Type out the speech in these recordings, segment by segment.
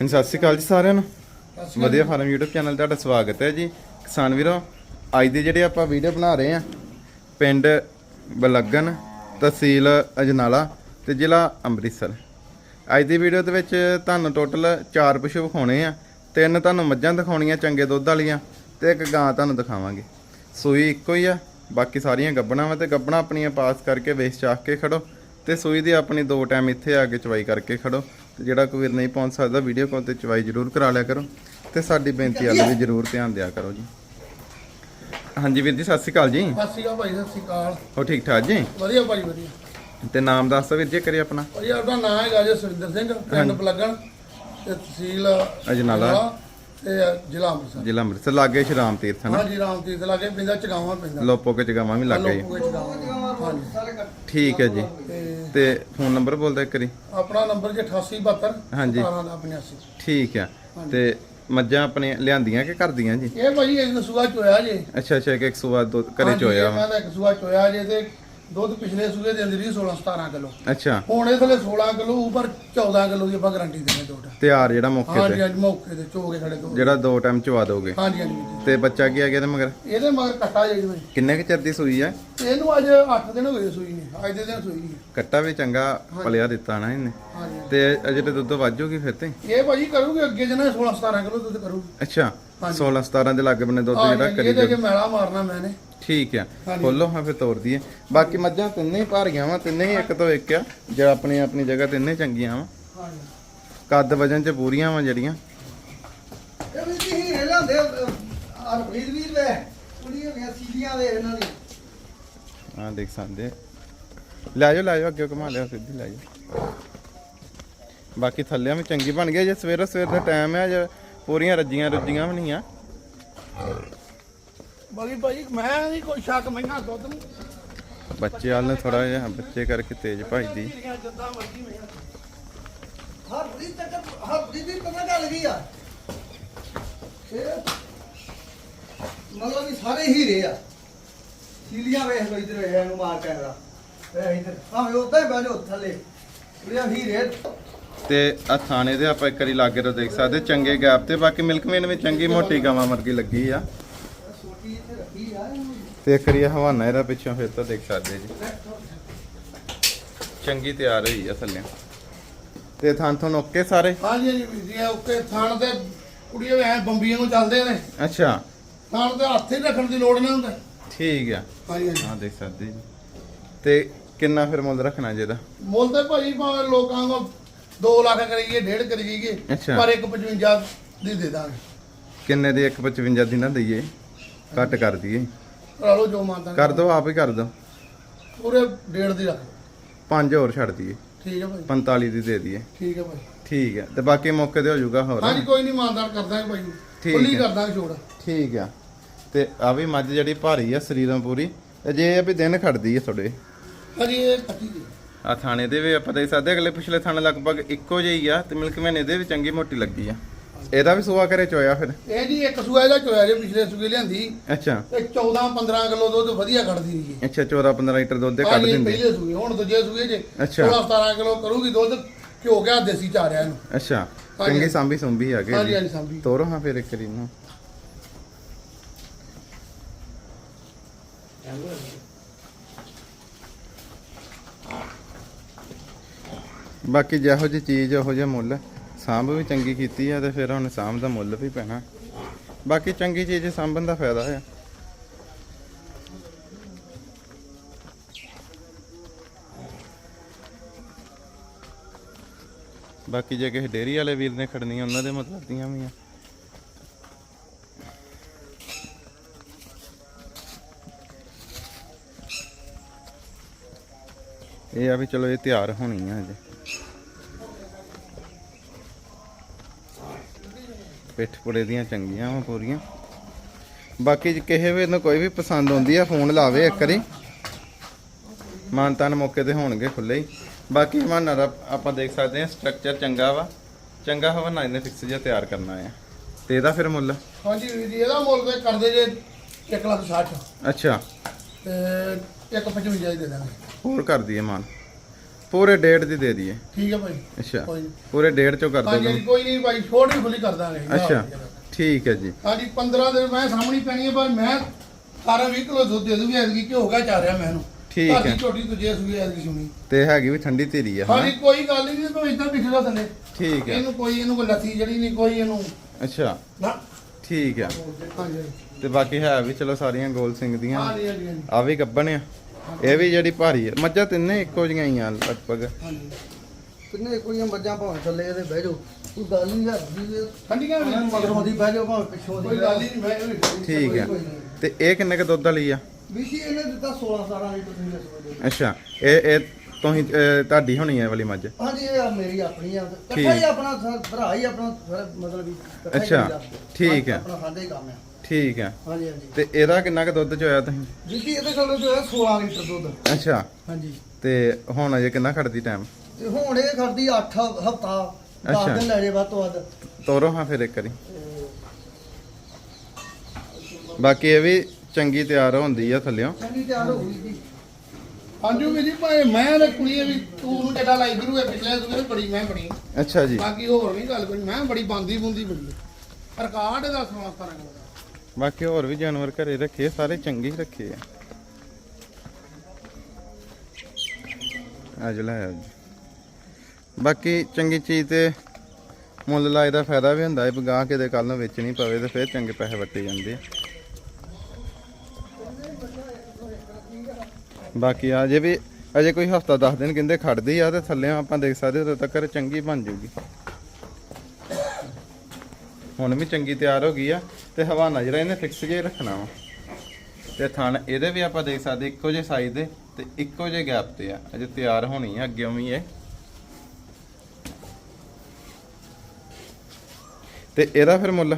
ਹਾਂਜੀ ਸਤਿ ਸ਼੍ਰੀ ਅਕਾਲ ਜੀ ਸਾਰਿਆਂ ਨੂੰ। ਵਧੀਆ ਫਾਰਮ YouTube ਚੈਨਲ ਤੁਹਾਡਾ ਸਵਾਗਤ ਹੈ ਜੀ। ਕਿਸਾਨ ਵੀਰੋ ਅੱਜ ਦੀ ਜਿਹੜੀ ਆਪਾਂ ਵੀਡੀਓ ਬਣਾ ਰਹੇ ਆ ਪਿੰਡ ਬਲੱਗਣ ਤਹਿਸੀਲ ਅਜਨਾਲਾ ਤੇ ਜ਼ਿਲ੍ਹਾ ਅੰਮ੍ਰਿਤਸਰ। ਅੱਜ ਦੀ ਵੀਡੀਓ ਦੇ ਵਿੱਚ ਤੁਹਾਨੂੰ ਟੋਟਲ 4 ਪਸ਼ੂ ਵਿਖਾਉਣੇ ਆ। ਤਿੰਨ ਤੁਹਾਨੂੰ ਮੱਝਾਂ ਦਿਖਾਉਣੀਆਂ ਚੰਗੇ ਦੁੱਧ ਵਾਲੀਆਂ ਤੇ ਇੱਕ ਗਾਂ ਤੁਹਾਨੂੰ ਦਿਖਾਵਾਂਗੇ। ਸੂਈ ਇੱਕੋ ਹੀ ਆ ਬਾਕੀ ਸਾਰੀਆਂ ਗੱਬਣਾ ਵਾ ਤੇ ਗੱਬਣਾ ਆਪਣੀਆਂ ਪਾਸ ਕਰਕੇ ਵੇਚ ਚਾਖ ਕੇ ਖੜੋ। ਤੇ ਸੂਈ ਦੀ ਆਪਣੀ ਦੋ ਟਾਈਮ ਇੱਥੇ ਆ ਕੇ ਚਵਾਈ ਕਰਕੇ ਖੜੋ। ਤੇ ਜਿਹੜਾ ਕੋਈ ਵੀਰ ਨਹੀਂ ਪਹੁੰਚ ਸਕਦਾ ਵੀਡੀਓ ਕਾਲ ਤੇ ਚਵਾਈ ਜ਼ਰੂਰ ਕਰਾ ਲਿਆ ਕਰੋ। ਤੇ ਸਾਡੀ ਬੇਨਤੀ ਵੱਲ ਵੀ ਜ਼ਰੂਰ ਧਿਆਨ ਦਿਆ ਕਰੋ ਜੀ। ਹਾਂਜੀ ਵੀਰ ਜੀ ਸਤਿ ਸ਼੍ਰੀ ਅਕਾਲ ਜੀ। ਸਤਿ ਸ਼੍ਰੀ ਅਕਾਲ ਭਾਈ ਸਤਿ ਸ਼੍ਰੀ ਅਕਾਲ। ਹੋ ਠੀਕ ਠਾਕ ਜੀ? ਵਧੀਆ ਭਾਈ ਵਧੀਆ। ਤੇ ਨਾਮ ਦੱਸ ਵੀਰ ਜੀ ਕਰੀ ਆਪਣਾ। ਭਾਈ ਆਪਣਾ ਨਾਮ ਹੈਗਾ ਜੀ ਸੁਰਿੰਦਰ ਸਿੰਘ ਪਿੰਡ ਪਲੱਗਣ ਤੇ ਤਹਿਸੀਲ ਅਜਨਾਲਾ। ਤੇ ਜ਼ਿਲ੍ਹਾ ਅੰਮ੍ਰਿਤਸਰ। ਜ਼ਿਲ੍ਹਾ ਅੰਮ੍ਰਿਤਸਰ ਲਾਗੇ ਸ਼੍ਰਾਮ ਤੀਰਥ ਹੈ ਨਾ ਹਾਂਜੀ ਰਾਮ ਤੀਰਥ ਲਾਗੇ ਪਿੰਡਾ ਚਗਾਵਾਂ ਪੈਂਦਾ। ਲੋਪੋ ਕੇ ਜਗਾਵਾਂ ਵੀ ਲੱਗ ਚਗਾਵਾਂ ਹਾਂਜੀ। ਠੀਕ ਹੈ ਜੀ। ਤੇ ਫੋਨ ਨੰਬਰ ਬੋਲਦਾ ਇੱਕ ਵਾਰੀ। ਆਪਣਾ ਨੰਬਰ ਜੀ 8872 ਹਾਂਜੀ। 1782 ਠੀਕ ਆ। ਤੇ ਮੱਝਾਂ ਆਪਣੇ ਲਿਆਂਦੀਆਂ ਕਿ ਕਰਦੀਆਂ ਜੀ? ਇਹ ਭਾਈ ਇੱਕ ਸੂਆ ਚੋਇਆ ਜੇ। ਅੱਛਾ ਅੱਛਾ ਇੱਕ 100 ਦੁੱਧ ਘਰੇ ਹਾਂਜੀ, ਚੋਇਆ ਇਹਨਾਂ ਦਾ ਇੱਕ ਸੂਆ ਚੋਇਆ ਜੇ ਤੇ ਦੁੱਧ ਪਿਛਲੇ ਸੂਏ ਦੇ ਅੰਦਰ ਹੀ 16 17 ਕਿਲੋ। ਅੱਛਾ। ਹੁਣ ਇਹ ਥਲੇ 16 ਕਿਲੋ ਉੱਪਰ 14 ਕਿਲੋ ਦੀ ਆਪਾਂ ਗਾਰੰਟੀ ਦਿੰਦੇ ਦੁੱਧ ਤਿਆਰ ਜਿਹੜਾ ਮੌਕੇ ਹਾਂਜੀ ਤੇ। ਹਾਂਜੀ ਮੌਕੇ ਤੇ ਚੋ ਕੇ ਖੜੇ ਦੁੱਧ ਜਿਹੜਾ ਦੋ ਟਾਈਮ ਚਵਾ ਦੋਗੇ। ਹਾਂਜੀ ਹਾਂਜੀ ਵੀਰ। ਤੇ ਬੱਚਾ ਕੀ ਆ ਗਿਆ ਤੇ ਮਗਰ? ਇਹਦੇ ਮਗਰ ਕੱਟਾ ਜਾਈ ਭਾਈ ਕਿੰਨੇ ਕੁ ਚਿਰ ਦੀ ਸੂਈ ਆ? ਇਹਨੂੰ ਅੱਜ 8 ਦਿਨ ਹੋ ਗਏ ਸੂਈ ਨੇ। ਅੱਜ ਦੇ ਦਿਨ ਸੂਈ ਹੈ ਕੱਟਾ ਵੀ ਚੰਗਾ ਪਲਿਆ ਦਿੱਤਾ ਨਾ ਇਹਨੇ। ਹਾਂਜੀ ਤੇ ਅਜੇ ਤੇ ਦੁੱਧ ਵਾਜੂਗੀ ਫਿਰ ਤੇ? ਇਹ ਭਾਜੀ ਕਰੂਗੀ ਅੱਗੇ ਜਨਾ 16 17 ਕਿਲੋ ਦੁੱਧ ਕਰੂਗੀ। ਅੱਛਾ। 16 17 ਦੇ ਲਾਗੇ ਬੰਨੇ ਦੁੱਧ ਜਿਹੜਾ ਕਰੀ ਇਹਦੇ। ਕੇ ਮੈਲਾ ਮਾਰਨਾ ਮੈਨੇ ਠੀਕ ਆ। ਖੋਲੋ ਹਾਂ ਫਿਰ ਤੋੜ ਦਈਏ ਬਾਕੀ ਮੱਝਾਂ ਤਿੰਨੇ ਹੀ ਭਾਰੀਆਂ ਵਾ ਤਿੰਨੇ ਹੀ ਇੱਕ ਤੋਂ ਇੱਕ ਆ ਜਿਹੜਾ ਆਪਣੀ ਆਪਣੀ ਜਗ੍ਹਾ ਤਿੰਨੇ ਚੰਗੀਆਂ ਵਾ। ਕੱਦ ਵਜਨ ਚ ਪੂਰੀਆਂ ਵਾ ਜਿਹੜੀਆਂ। ਇਹ ਵੀ ਕੀ ਹੀਰੇ ਲਾਉਂਦੇ ਹਰਪ੍ਰੀਤ ਵੀਰ ਦੇ ਕੁੜੀਆਂ ਦੀਆਂ ਸੀਲੀਆਂ ਦੇ ਇਹਨਾਂ ਦੀ। ਆ ਦੇਖ ਸਕਦੇ ਆ। ਲੈ ਜਾਓ ਲੈ ਜਾਓ ਅੱਗੇ ਘੁਮਾ ਲਿਆ ਸਿੱਧੀ ਲੈ ਜਾਓ। ਬਾਕੀ ਥੱਲਿਆਂ ਵੀ ਚੰਗੀ ਬਣ ਗਈ ਜੇ ਸਵੇਰੇ ਸਵੇਰ ਦਾ ਟਾਈਮ ਹੈ ਜੇ ਪੂਰੀਆਂ ਰੱਜੀਆਂ ਰੱਜੀਆਂ ਵੀ ਨਹੀਂ ਆ। ਬਾਕੀ ਭਾਜੀ ਮੈਂ ਨਹੀਂ ਕੋਈ ਸ਼ੱਕ ਮਹਿੰਗਾ ਦੁੱਧ ਨੂੰ। ਬੱਚੇ ਵਾਲ ਨੇ ਥੋੜਾ ਜਿਹਾ ਬੱਚੇ ਕਰਕੇ ਤੇਜ਼ ਭਜਦੀ। ਜਿਹੜੀਆਂ ਜਿੱਦਾਂ ਮਰਜ਼ੀ ਮੈਂ ਹਰਪ੍ਰੀਤ ਤੱਕ ਹਰਪ੍ਰੀਤ ਦੀ ਪਤਾ ਗੱਲ ਕੀ ਆ? ਇਹ ਮਤਲਬ ਵੀ ਸਾਰੇ ਹੀਰੇ ਆ। ਸੀਲੀਆਂ ਵੇਖ ਲੋ ਇਧਰ ਇਹਨੂੰ ਮਾਰ ਕੈਮਰਾ ਇਹ ਇਧਰ। ਭਾਵੇਂ ਉੱਦਾਂ ਹੀ ਬਹਿ ਜਾਓ ਥੱਲੇ। ਇਹ ਹੀਰੇ ਤੇ ਆ ਥਾਣੇ ਦੇ ਆਪਾਂ ਇੱਕ ਵਾਰੀ ਲਾਗੇ ਤੋਂ ਦੇਖ ਸਕਦੇ ਚੰਗੇ ਗੈਪ ਤੇ ਬਾਕੀ ਮਿਲਕਮੇਨ ਵਿੱਚ ਚੰਗੀ ਮੋਟੀ ਗਾਵਾਂ ਵਰਗੀ ਲੱਗੀ ਆ। ਤੇ ਇੱਕ ਵਾਰੀ ਹਵਾਨਾ ਇਹਦਾ ਪਿੱਛੋਂ ਫਿਰ ਤਾਂ ਦੇਖ ਸਕਦੇ ਜੀ। ਚੰਗੀ ਤਿਆਰ ਹੋਈ ਆ ਥੱਲੇ। ਤੇ ਥਾਂ ਤੋਂ ਓਕੇ ਸਾਰੇ? ਹਾਂਜੀ ਹਾਂਜੀ ਜੀ ਉੱਤੇ ਥਾਣ ਤੇ ਕੁੜੀਆਂ ਵੀ ਐ ਬੰਬੀਆਂ ਨੂੰ ਚੱਲਦੇ ਨੇ। ਅੱਛਾ। ਥਾਣ ਤੇ ਹੱਥ ਹੀ ਰੱਖਣ ਦੀ ਲੋੜ ਨਹੀਂ ਹੁੰਦਾ। ਠੀਕ ਆ। ਹਾਂਜੀ ਹਾਂ ਦੇਖ ਸਕਦੇ ਜੀ। ਤੇ ਕਿੰਨਾ ਫਿਰ ਮੁੱਲ ਰੱਖਣਾ ਜੀ ਇਹਦਾ? ਮੁੱਲ ਤੇ ਭਾਵੇਂ ਲੋਕਾਂ ਨੂੰ 2 ਲੱਖ ਕਰੀਏ ਡੇਢ ਕਰੀਏ ਅੱਛਾ। ਪਰ ਇੱਕ 55 ਦੀ ਦੇ ਦਾਂਗੇ। ਕਿੰਨੇ ਦੀ 155 ਦੀ ਨਾ ਦਈਏ? ਘੱਟ ਕਰ ਦਈਏ। ਕਰਾ ਲਓ ਜੋ ਮੰਨਦਾ ਕਰ ਦੋ ਆਪ ਹੀ ਕਰ ਦੋ। ਪੂਰੇ ਡੇਢ ਦੀ ਰੱਖ ਪੰਜ ਹੋਰ ਛੱਡ ਦਈਏ। ਠੀਕ ਹੈ ਭਾਈ। 45 ਦੀ ਦੇ ਦਈਏ। ਠੀਕ ਹੈ ਭਾਈ। ਠੀਕ ਹੈ। ਤੇ ਬਾਕੀ ਮੌਕੇ ਤੇ ਹੋ ਜਾਊਗਾ ਹੋਰ। ਹਾਂਜੀ ਕੋਈ ਨਹੀਂ ਮਾਨਦਾਰ ਕਰਦਾ ਭਾਈ। ਠੀਕ ਖੁੱਲੀ ਹੈ। ਕਰਦਾ ਛੋੜ। ਠੀਕ ਆ ਤੇ ਆ ਵੀ ਮੱਝ ਜਿਹੜੀ ਭਾਰੀ ਆ ਸਰੀਰਾਂ ਪੂਰੀ। ਤੇ ਜੇ ਇਹ ਵੀ ਦਿਨ ਖੜਦੀ ਆ ਥੋੜੇ ਹਾਂਜੀ ਇਹ ਕੱਟੀ ਜੀ ਆ ਥਾਣੇ ਦੇ ਵੀ ਆਪਾਂ ਦੇਖ ਸਕਦੇ ਅਗਲੇ ਪਿਛਲੇ ਥਾਣੇ ਲਗਭਗ ਇੱਕੋ ਜਿਹੀ ਆ ਤੇ ਮਿਲਕ ਮਹੀਨੇ ਦੇ ਵੀ ਚੰਗੀ ਮੋਟੀ ਲੱਗੀ ਆ। ਇਹਦਾ ਵੀ ਸੂਆ ਕਰੇ ਚੋਇਆ ਫਿਰ? ਇਹ ਜੀ ਇੱਕ ਸੂਆ ਇਹਦਾ ਚੋਇਆ ਜੇ ਪਿਛਲੇ ਸੂਏ ਲਿਆਂਦੀ। ਅੱਛਾ। ਤੇ 14 15 ਕਿਲੋ ਦੁੱਧ ਵਧੀਆ ਕੱਢਦੀ ਸੀ ਅੱਛਾ 14 15 ਲੀਟਰ ਦੁੱਧ ਦੇ ਕੱਢ ਹਾਂਜੀ ਦਿੰਦੇ। ਪਹਿਲੇ ਸੂਏ ਹੁਣ ਦੂਜੇ ਸੂਏ ਜੇ ਅੱਛਾ। 16 17 ਕਿਲੋ ਕਰੂਗੀ ਦੁੱਧ ਘਿਓ ਗਿਆ ਦੇਸੀ ਚਾਰਿਆ ਇਹਨੂੰ ਅੱਛਾ। ਹਾਂਜੀ। ਚੰਗੀ ਸਾਂਭੀ ਸੁੰਭੀ ਆ ਹਾਂਜੀ ਗਈ। ਹਾਂਜੀ ਸਾਂਭੀ। ਤੋਰੋ ਹਾਂ ਫਿਰ ਇੱਕ ਵਾਰੀ ਨੂੰ ਬਾਕੀ ਜਿਹੋ ਜਿਹੀ ਚੀਜ਼, ਉਹੋ ਜਿਹਾ ਮੁੱਲ, ਸਾਂਭ ਵੀ ਚੰਗੀ ਕੀਤੀ ਆ ਤੇ ਫਿਰ ਹੁਣ ਸਾਂਭ ਦਾ ਮੁੱਲ ਵੀ ਪੈਣਾ। ਬਾਕੀ ਚੰਗੀ ਚੀਜ਼ ਸਾਂਭਣ ਦਾ ਫਾਇਦਾ ਆ ਬਾਕੀ ਜੇ ਕਿਸੇ ਡੇਰੀ ਵਾਲੇ ਵੀਰ ਨੇ ਖੜਨੀ ਉਹਨਾਂ ਦੇ ਮਤਲਬ ਦੀਆਂ ਵੀ ਆ। ਇਹ ਆ ਵੀ ਚਲੋ ਇਹ ਤਿਆਰ ਹੋਣੀ ਆ ਅਜੇ ਪਿੱਠ ਪੁੜੇ ਦੀਆਂ ਚੰਗੀਆਂ ਵਾ ਪੂਰੀਆਂ। ਬਾਕੀ ਜੇ ਕਿਸੇ ਵੀ ਨੂੰ ਕੋਈ ਵੀ ਪਸੰਦ ਆਉਂਦੀ ਆ ਫੋਨ ਲਾਵੇ ਇੱਕ ਵਾਰੀ। ਮਾਨਤਾਨ ਮੌਕੇ ਤੇ ਹੋਣਗੇ ਖੁੱਲੇ ਹੀ। ਬਾਕੀ ਹਵਾਨਾ ਦਾ ਆਪਾਂ ਦੇਖ ਸਕਦੇ ਹਾਂ ਸਟਰਕਚਰ ਚੰਗਾ ਵਾ। ਚੰਗਾ ਹਵਾਨਾ ਇਹਨੇ ਫਿਕਸ ਜਿਹਾ ਤਿਆਰ ਕਰਨਾ ਆ। ਤੇ ਇਹਦਾ ਫਿਰ ਮੁੱਲ? ਹਾਂਜੀ ਵੀਰ ਜੀ ਇਹਦਾ ਮੁੱਲ ਤੇ ਕਰਦੇ ਜੇ 1 ਲੱਖ 60 ਅੱਛਾ। ਤੇ 155 ਹੀ ਦੇ ਦਾਂਗੇ। ਹੋਰ ਕਰ ਦਈਏ ਮਾਨ। ਪੂਰੇ ਡੇਢ ਦੀ ਦੇ ਦਈਏ। ਠੀਕ ਹੈ ਭਾਈ। ਅੱਛਾ। ਕੋਈ ਨੀ। ਪੂਰੇ ਡੇਢ ਚੋਂ ਕਰ ਹਾਂਜੀ ਦੋ ਹਾਂਜੀ, ਕੋਈ ਨਹੀਂ ਭਾਈ ਛੋਟ ਵੀ ਖੁੱਲੀ ਕਰ ਦਾਂਗੇ। ਅੱਛਾ। ਠੀਕ ਹੈ ਜੀ। ਹਾਂਜੀ 15 ਦਿਨ ਮੈਂ ਸਾਹਮਣੀ ਪੈਣੀ ਹੈ ਪਰ ਮੈਂ 18 20 ਕਿਲੋ ਦੁੱਧ ਦੇ ਦੂੰਗੀ ਐਤਕੀ ਘਿਓ ਗਿਆ ਚਾਰਿਆ ਮੈਂ ਇਹਨੂੰ ਠੀਕ ਹੈ। ਝੋਟੀ ਦੂਜੇ ਸੂਈ ਐਤਕੀ ਸੁਣੀ। ਤੇ ਹੈਗੀ ਵੀ ਠੰਡੀ ਧੀਰੀ ਆ ਹਾਂਜੀ ਹਾਂ ਕੋਈ ਗੱਲ ਨਹੀਂ ਤੂੰ ਇਦਾਂ ਪਿਛਲਾ ਥੱਲੇ। ਠੀਕ ਹੈ। ਇਹਨੂੰ ਕੋਈ ਇਹਨੂੰ ਕੋਈ ਲੱਥੀ ਜੜੀ ਨਹੀਂ ਕੋਈ ਇਹਨੂੰ। ਅੱਛਾ। ਨਾ। ਠੀਕ ਹੈ। ਹਾਂਜੀ। ਤੇ ਬਾਕੀ ਹੈ ਵੀ ਚਲੋ ਸਾਰੀਆਂ ਗੋਲ ਸਿੰਘ ਦੀਆਂ। ਹਾਂਜੀ ਹਾਂਜੀ ਹਾਂਜੀ। ਆ ਵੀ ਗੱਬਣ ਆ। ਇਹ ਵੀ ਜਿਹੜੀ ਭਾਰੀ ਆ। ਮੱਝਾਂ ਤਿੰਨੇ ਇੱਕੋ ਜਿਹੀਆਂ ਹੀ ਆ ਲਗਭਗ। ਹਾਂਜੀ। ਕਿੰਨੇ ਕੋਈ ਮੱਝਾਂ ਭਾਵੇਂ ਥੱਲੇ ਇਹਦੇ ਬਹਿ ਜਾਓ। ਕੋਈ ਗੱਲ ਨਹੀਂ ਹੱਸਦੀ ਠੰਡੀਆਂ ਵੀ ਮਗਰੋਂ ਦੀ ਬਹਿ ਜਾਓ ਭਾਵੇਂ ਪਿੱਛੋਂ ਦੀ ਕੋਈ ਗੱਲ ਨਹੀਂ ਮੈਂ ਇਹ ਵੀ ਠੀਕ ਹੈ ਤੇ ਇਹ ਕਿੰਨੇ ਕ ਦੁੱਧ ਵਾਲੀ ਆ? ਵਿਸ਼ੀ ਇਹਨੇ ਦਿੱਤਾ 16 17 ਲੀਟਰ ਤੁਸੀਂ। ਅੱਛਾ। ਇਹ ਇਹ ਤੁਸੀਂ ਤੁਹਾਡੀ ਹੋਣੀ ਹੈ ਇਹ ਵਾਲੀ ਮੱਝ? ਹਾਂਜੀ ਇਹ ਆ ਮੇਰੀ ਆਪਣੀ ਆ। ਠੀਕ। ਇਕੱਠਾ ਹੀ ਆਪਣਾ ਭਰਾ ਹੀ ਆਪਣਾ ਮਤਲਬ ਹੀ ਅੱਛਾ। ਠੀਕ ਹੈ। ਆਪਣਾ ਸਾਡਾ ਹੀ ਕੰਮ ਆ। ਠੀਕ ਹੈ। ਹਾਂਜੀ ਹਾਂਜੀ। ਤੇ ਇਹਦਾ ਕਿੰਨਾ ਕ ਦੁੱਧ ਚੋਇਆ ਤੁਸੀਂ? ਵਿਸ਼ੀ ਇਹਦੇ ਕੋਲ ਜੋ ਹੈ 16 ਲੀਟਰ ਦੁੱਧ। ਅੱਛਾ। ਹਾਂਜੀ। ਤੇ ਹੁਣ ਅਜੇ ਕਿੰਨਾ ਖੜਦੀ ਟਾਈਮ ਤੇ ਹੁਣ ਇਹ ਕਰਦੀ 8 ਹਫਤਾ 10 ਅੱਛਾ। ਦਿਨ ਲੈ ਜੇ ਵੱਧ ਤੋਂ ਵੱਧ। ਤੋਰੋ ਹਾਂ ਫਿਰ ਇੱਕ ਵਾਰੀ। ਬਾਕੀ ਇਹ ਵੀ ਚੰਗੀ ਤਿਆਰ ਹੁੰਦੀ ਆ ਥੱਲਿਓਂ। ਚੰਗੀ ਤਿਆਰ ਹੋ ਗਈ ਜੀ। ਹਾਂਜੀ ਵੀ ਜੀ ਭਾਵੇਂ ਮੈਂ ਤੇ ਕੁੜੀ ਵੀ ਤੂੰ ਨੂੰ ਕਿੱਡਾ ਲਾਈ ਗੁਰੂ ਹੈ ਪਿਛਲੇ ਸੂਏ ਬੜੀ ਮੈਂ ਬੜੀ ਅੱਛਾ ਜੀ। ਬਾਕੀ ਹੋਰ ਨਹੀਂ ਗੱਲ ਕੋਈ ਮੈਂ ਬੜੀ ਬੰਦੀ ਬੁੰਦੀ ਬੜੀ। ਰਿਕਾਰਡ ਦਾ ਸਮਾਂ ਕਰਾਂਗਾ ਬਾਕੀ ਹੋਰ ਵੀ ਜਾਨਵਰ ਘਰੇ ਰੱਖੇ, ਸਾਰੇ ਚੰਗੇ ਹੀ ਰੱਖੇ ਆ। ਅੱਜ ਲੈ ਬਾਕੀ ਚੰਗੀ ਚੀਜ਼ ਤੇ ਮੁੱਲ ਲਾਏ ਦਾ ਫਾਇਦਾ ਵੀ ਹੁੰਦਾ ਹੈ ਵੀ ਕਿਤੇ ਕੱਲ ਨੂੰ ਵੇਚਣੀ ਪਵੇ ਤੇ ਫਿਰ ਚੰਗੇ ਪੈਸੇ ਵੱਟੇ ਜਾਂਦੇ ਆ। ਬਾਕੀ ਆ ਜੇ ਵੀ, ਅਜੇ ਕੋਈ ਹਫਤਾ 10 ਦਿਨ ਕਹਿੰਦੇ ਖੜਦੀ ਆ ਤੇ ਥੱਲੇ ਆਪਾਂ ਦੇਖ ਸਕਦੇ ਉਦੋਂ ਤੱਕ ਚੰਗੀ ਬਣ ਜੂਗੀ। ਹੁਣ ਵੀ ਚੰਗੀ ਤਿਆਰ ਹੋ ਗਈ ਆ ਤੇ ਹਵਾਨਾ ਜਿਹੜਾ ਇਹਨੇ ਫਿਕਸ ਜੇ ਰੱਖਣਾ ਵਾ। ਤੇ ਥਣ ਇਹਦੇ ਵੀ ਆਪਾਂ ਦੇਖ ਸਕਦੇ ਇੱਕੋ ਜਿਹੇ ਸਾਈਜ਼ ਦੇ ਤੇ ਇੱਕੋ ਜਿਹੇ ਗੈਪ ਤੇ ਆ। ਅਜੇ ਤਿਆਰ ਹੋਣੀ ਆ ਅੱਗੇ ਵੀ ਇਹ। ਤੇ ਇਹਦਾ ਫਿਰ ਮੁੱਲ?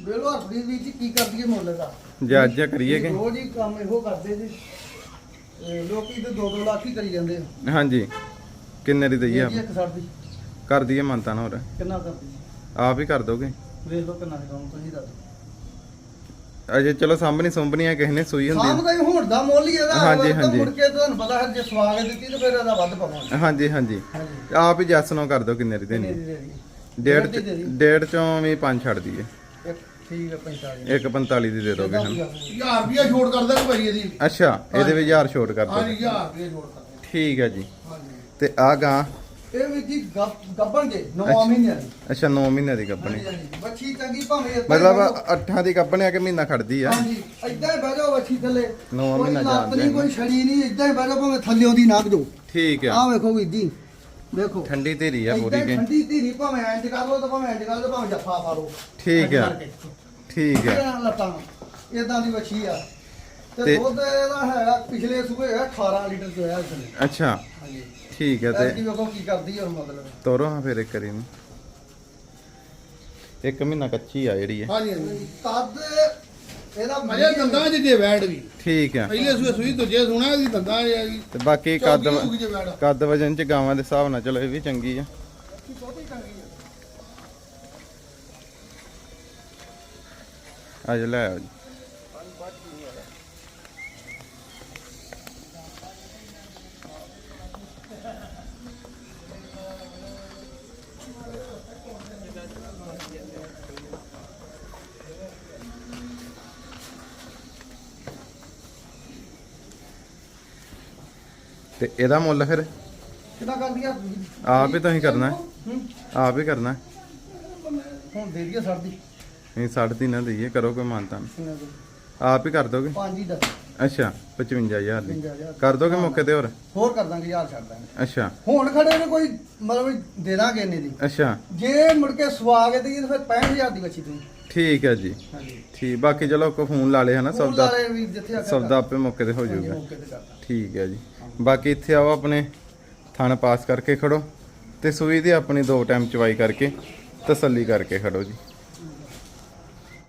ਬੇਲੋ ਹਰਪ੍ਰੀਤ ਵੀ ਜੀ ਕੀ ਕਰਦੀ ਹੈ ਮੁੱਲ ਦਾ? ਜਿਹਾ ਕਰੀਏ ਕਿ? ਰੋਜ਼ ਹੀ ਕੰਮ ਇਹੋ ਕਰਦੇ ਜੀ। ਲੋਕੀ ਤੇ 2-2 ਲੱਖ ਹੀ ਕਰੀ ਜਾਂਦੇ ਆ। ਹਾਂਜੀ। ਕਿੰਨੇ ਦੀ ਦਈਏ ਆਪਾਂ? ਇੱਕ ਸਾਡੀ ਕਰ ਦਈਏ ਮੰਨਤਾਨ ਹੋਰ। ਕਿੰਨਾ ਕਰਦੀ ਆਪ ਹੀ ਕਰ ਦੋਗੇ? ਵੇਖ ਲਓ ਕਿੰਨਾ ਕੰਮ ਤੁਸੀਂ ਦੱਸੋ ਅਜੇ ਚਲੋ ਸਾਹਮਣੀ ਸੁੰਭਣੀ ਆ ਕਿਸੇ ਨੇ ਸੂਈ ਹੁੰਦੀ ਹੀ ਹੁਣ ਦਾ ਮੁੱਲ ਹੀ ਇਹਦਾ ਹਾਂਜੀ, ਤਾਂ ਹਾਂਜੀ। ਮੁੜ ਕੇ ਤੁਹਾਨੂੰ ਪਤਾ ਹੈ ਜੇ ਸਵਾਗ ਦਿੱਤੀ ਤੇ ਫਿਰ ਇਹਦਾ ਵੱਧ ਪਾਵਾਂਗੇ। ਹਾਂਜੀ ਹਾਂਜੀ। ਹਾਂਜੀ। ਆਪ ਹੀ ਜੈਸ ਨੂੰ ਕਰ ਦੋ ਕਿੰਨੇ ਦੀ ਦੇਣੀ ਦੀ ਦੇ ਦੀ ਡੇਢ ਦੇ ਦੀ। ਡੇਢ ਚੋਂ ਵੀ ਪੰਜ ਛੱਡ ਦਈਏ। ਇੱਕ ਠੀਕ ਹੈ 45 ਇੱਕ 45 ਦੀ ਦੇ ਦੋਗੇ ਹਨ। 1000 ਰੁਪਿਆ ਛੋੜ ਕਰਦਾ ਕੋਈ ਭਾਈ ਇਹਦੀ। ਅੱਛਾ ਇਹਦੇ ਵਿੱਚ 1000 ਛੋਟ ਕਰ ਹਾਂਜੀ ਦੋ 1000 ਰੁਪਿਆ ਛੋੜ ਕਰਦਾ ਠੀਕ ਹੈ ਜੀ। ਹਾਂਜੀ। ਤੇ ਆ ਗਾਂ। ਇਹ ਵੀ ਜੀ ਗੱਬਣ ਦੇ 9 ਅੱਛਾ। ਮਹੀਨਿਆਂ ਦੀ। ਅੱਛਾ 9 ਮਹੀਨੇ ਦੀ ਹਾਂਜੀ। ਬੱਚੀ ਚੰਗੀ ਭਾਵੇਂ ਏਦਾਂ ਹੀ ਮਤਲਬ ਬਹਿ 8 ਦੀ ਕੱਪਣੀ ਆ ਕਿ ਮਹੀਨਾ ਖੜਦੀ ਆ? ਜਾਓ। ਹਾਂਜੀ ਏਦਾਂ ਹੀ ਬਹਿ ਜਾਓ ਬੱਚੀ ਥੱਲੇ। ਨੌਵਾਂ ਕੋਈ ਮਹੀਨਾ ਲੱਤ ਜਾਂਦੇ ਨਹੀਂ ਕੋਈ ਛੜੀ ਨਹੀਂ ਏਦਾਂ ਹੀ ਬਹਿ ਜਾਓ ਭਾਵੇਂ ਥੱਲਿਓਂ ਦੀ ਨਾਗ ਜਾਓ ਠੀਕ ਆ। ਆਹ ਵੇਖੋ ਵੀਰ ਜੀ ਦੇਖੋ ਠੰਡੀ ਧੀਰੀ ਆ ਪੂਰੀ ਕੇ? ਠੰਡੀ ਧੀਰੀ ਭਾਵੇਂ ਐਂਜ ਕਰ ਲਓ ਤੇ ਭਾਵੇਂ ਐਂਜ ਕਰ ਲਓ ਭਾਵੇਂ ਜੱਫਾ ਪਾ ਲਓ। ਠੀਕ ਆ। ਠੀਕ ਆ। ਲੱਤਾਂ। ਇਦਾਂ ਦੀ ਵੱਛੀ ਆ। ਤੇ ਦੁੱਧ ਇਹਦਾ ਹੈਗਾ ਪਿਛਲੇ ਸੂਬੇ ਹੈਗਾ 18 ਲੀਟਰ ਚੋਇਆ ਇਸ ਨੇ ਅੱਛਾ। ਹਾਂਜੀ। ਠੀਕ ਆ ਐਤਕੀ ਤੇ ਵੇਖੋ ਕੀ ਕਰਦੀ ਹੈ ਹੁਣ ਮਤਲਬ। ਤੋਰੋ ਹਾਂ ਫਿਰ ਇੱਕ ਵਾਰੀ ਨੂੰ ਇੱਕ ਮਹੀਨਾ ਕੱਚੀ ਆ ਜਿਹੜੀ ਇਹ ਹਾਂਜੀ ਹਾਂਜੀ। ਕੱਦ ਇਹਦਾ ਅਜੇ ਦੰਦਾਂ ਚ ਜੇ ਵੈੜ ਵੀ ਠੀਕ ਆ ਪਹਿਲੇ ਸੂਏ ਸੂਈ ਦੂਜੇ ਸੁਣਾ ਦੰਦਾਂ ਆ ਜੀ। ਤੇ ਬਾਕੀ ਕੱਦ ਜੇ ਵੈੜ ਕੱਦ ਵਜਨ ਚ ਗਾਵਾਂ ਦੇ ਹਿਸਾਬ ਨਾਲ ਚਲੋ ਇਹ ਵੀ ਚੰਗੀ ਆ। ਬਹੁਤੀ ਚੰਗੀ ਆ। ਅੱਜ ਲੈ ਆਓ ਜੀ। ਤੇ ਇਹਦਾ ਮੁੱਲ ਫਿਰ? ਕਿੰਨਾ ਕਰਦੀ ਆ ਆਪ ਹੀ ਤੁਸੀਂ ਕਰਨਾ। ਹੈ। ਆਪ ਹੀ ਕਰਨਾ। ਹੈ। ਹੁਣ ਦੇ ਦਈਏ ਸਰਦੀ ਨਹੀਂ ਸਾਢੇ ਤਿੰਨ ਨਾ ਦਈਏ ਕਰੋ ਕੋਈ ਮਾਨਤਾ ਆਪ ਹੀ ਕਰ ਦੋਗੇ? ਪੰਜ ਹੀ ਦੱਸ। ਅੱਛਾ 55000 ਦੀ। 55000 ਕਰ ਦੋਗੇ ਮੌਕੇ ਤੇ ਹੋਰ? ਹੋਰ ਕਰ ਦਾਂਗੇ ਯਾਰ ਛੱਡ ਦਾਂਗੇ। ਅੱਛਾ। ਹੁਣ ਖੜੇ ਨੇ ਕੋਈ ਮਤਲਬ ਦੇ ਦਾਂਗੇ ਇੰਨੇ ਦੀ। ਅੱਛਾ। ਜੇ ਮੁੜ ਕੇ ਸਵਾਗ ਦੀ ਫਿਰ 65000 ਦੀ ਬੱਚੀ ਤੂੰ। ਠੀਕ ਹੈ ਜੀ। ਹਾਂਜੀ। ਠੀਕ ਬਾਕੀ ਚਲੋ ਕੋ ਫੋਨ ਲਾ ਲਿਆ ਜਿੱਥੇ ਆਖਿਆ ਸੌਦਾ ਆਪੇ ਮੌਕੇ ਤੇ ਹੋ ਜਾਊਗਾ। ਤੇ ਠੀਕ ਹੈ ਜੀ। ਬਾਕੀ ਇੱਥੇ ਆਓ ਆਪਣੇ, ਥਣ ਪਾਸ ਕਰਕੇ ਖੜੋ ਤੇ ਸੂਈ ਦੀ ਆਪਣੀ ਦੋ ਟਾਈਮ ਚਵਾਈ ਕਰਕੇ ਤਸੱਲੀ ਕਰਕੇ ਖੜੋ ਜੀ।